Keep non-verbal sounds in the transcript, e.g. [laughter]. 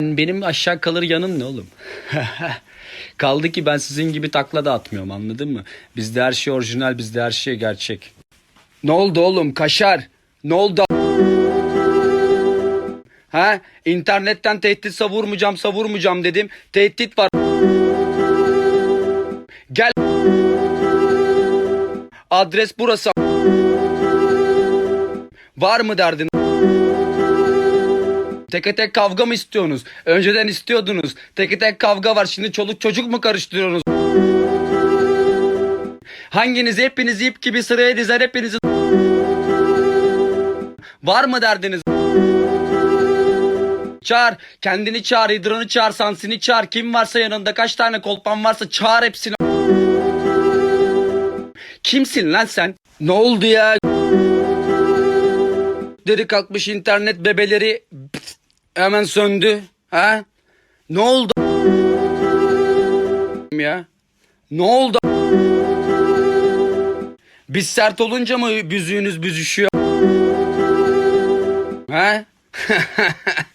Benim aşağı kalır yanım ne oğlum? [laughs] Kaldı ki ben sizin gibi takla da atmıyorum anladın mı? Bizde her şey orijinal, bizde her şey gerçek. Ne oldu oğlum kaşar? Ne oldu? Ha? İnternetten tehdit savurmayacağım savurmayacağım dedim. Tehdit var. Gel. Adres burası. Var mı derdin? Teke tek kavga mı istiyorsunuz? Önceden istiyordunuz. Teke tek kavga var. Şimdi çoluk çocuk mu karıştırıyorsunuz? Hanginiz hepiniz ip gibi sıraya dizer hepinizi Var mı derdiniz? Çağır. Kendini çağır. Hidran'ı çağır. Sansini çağır. Kim varsa yanında kaç tane kolpan varsa çağır hepsini. Kimsin lan sen? Ne oldu ya? Deri kalkmış internet bebeleri hemen söndü. Ha? Ne oldu? Ya? Ne oldu? Biz sert olunca mı büzüğünüz büzüşüyor? Ha? [laughs]